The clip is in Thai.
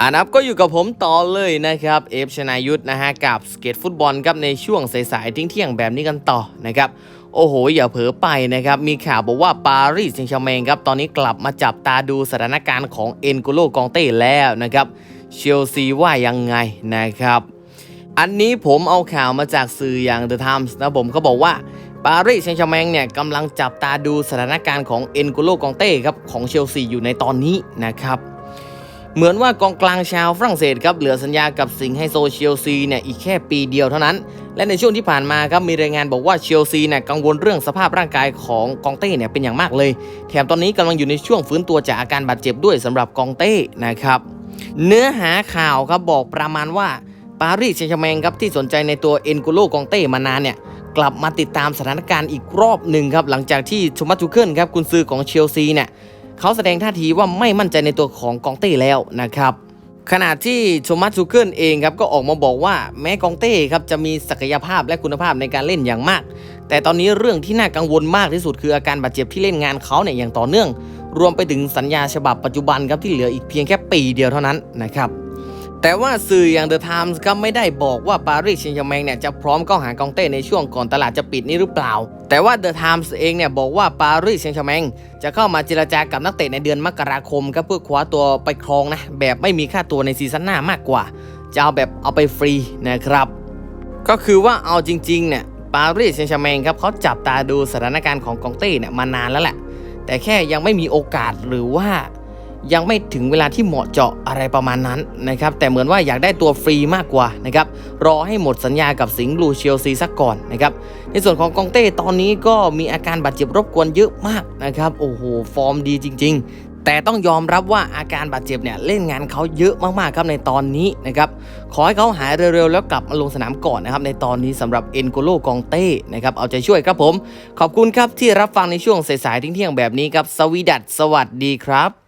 อานับก็อยู่กับผมต่อเลยนะครับเอฟชนายุทธนะฮะกับสเก็ตฟุตบอลครับในช่วงสายๆทิ้งเที่ยงแบบนี้กันต่อนะครับโอ้โห อย่าเผลอไปนะครับ มีข่าวบอกว่าปารีสแซงต์แชร์แมงครับ ตอนนี้กลับมาจับตาดูสถานการณ์ของเอ็นโกโลกองเต้แล้วนะครับ เชลซีว่ายังไงนะครับ อันนี้ผมเอาข่าวมาจากสื่ออย่าง The Times นะผมเขาบอกว่าปารีสแซงต์แชร์แมงเนี่ยกำลังจับตาดูสถานการณ์ของเอ็นโกโลกองเต้ครับของเชลซีอยู่ในตอนนี้นะครับ เหมือนว่ากองกลางชาวฝรั่งเศสครับเหลือสัญญากับสิงห์ไฮโซเชลซีเนี่ยอีกแค่ปีเดียวเท่านั้น และในช่วงที่ผ่านมาครับมีรายงานบอกว่าเชลซีเนี่ยกังวลเรื่องสภาพร่างกายของกองเต้เนี่ยเป็นอย่างมากเลย แถมตอนนี้กำลังอยู่ในช่วงฟื้นตัวจากอาการบาดเจ็บด้วยสำหรับกองเต้นะครับเนื้อหาข่าวครับบอกประมาณว่าปารีสแซงต์แชร์แมงครับที่สนใจในตัวเอ็นโกโลกองเต้มานานเนี่ยกลับมาติดตามสถานการณ์อีกรอบหนึ่งครับหลังจากที่โทมัสทูเคิลครับกุนซือของเชลซีเนี่ย เขาแสดงท่าทีว่าไม่มั่นใจในตัวของกองเต้แล้วนะครับขณะที่โทมัตซูเกิลเองครับก็ออกมาบอกว่าแม้กองเต้ครับจะมีศักยภาพและคุณภาพในการเล่นอย่างมาก แต่ตอนนี้เรื่องที่น่ากังวลมากที่สุดคืออาการบาดเจ็บที่เล่นงานเขาเนี่ยอย่างต่อเนื่อง รวมไปถึงสัญญาฉบับปัจจุบันครับที่เหลืออีกเพียงแค่ปีเดียวเท่านั้นนะครับ แต่ว่าสื่ออย่าง The Times ก็ไม่ได้บอกว่าปารีสแซงต์แชร์แมงเนี่ยจะพร้อมเข้าหากองเต้ในช่วงก่อนตลาดจะปิดนี้หรือเปล่า แต่ว่า The Times เองเนี่ยบอกว่าปารีสแซงต์แชร์แมงจะเข้ามาเจรจากับนักเตะในเดือนมกราคมครับเพื่อคว้าตัวไปครองนะแบบไม่มีค่าตัวในซีซั่นหน้ามากกว่า จะเอาแบบเอาไปฟรีนะครับ ก็คือว่าเอาจริงๆเนี่ยปารีสแซงต์แชร์แมงครับเขาจับตาดูสถานการณ์ของกองเต้เนี่ยมานานแล้วแหละแต่แค่ยังไม่มีโอกาสหรือว่า ยังไม่ถึงเวลาที่เหมาะเจาะอะไรประมาณนั้นนะครับแต่เหมือนว่าอยากได้ตัวฟรีมากกว่านะครับรอให้หมดสัญญากับสิงห์บลูเชลซีสักก่อนนะครับในส่วนของกองเต้ตอนนี้ก็มีอาการบาดเจ็บรบกวนเยอะมากนะครับโอ้โหฟอร์มดีจริง ๆแต่ต้องยอมรับว่าอาการบาดเจ็บเนี่ยเล่นงานเขาเยอะมากๆครับในตอนนี้นะครับขอให้เขาหายเร็วๆ แล้วกลับมาลงสนามก่อนนะครับในตอนนี้สำหรับเอ็นโกโลกองเต้นะครับเอาใจช่วยครับผม ขอบคุณครับที่รับฟังในช่วงสายๆทิ้งเที่ยงแบบนี้ครับ สวีดัตสวัสดีครับ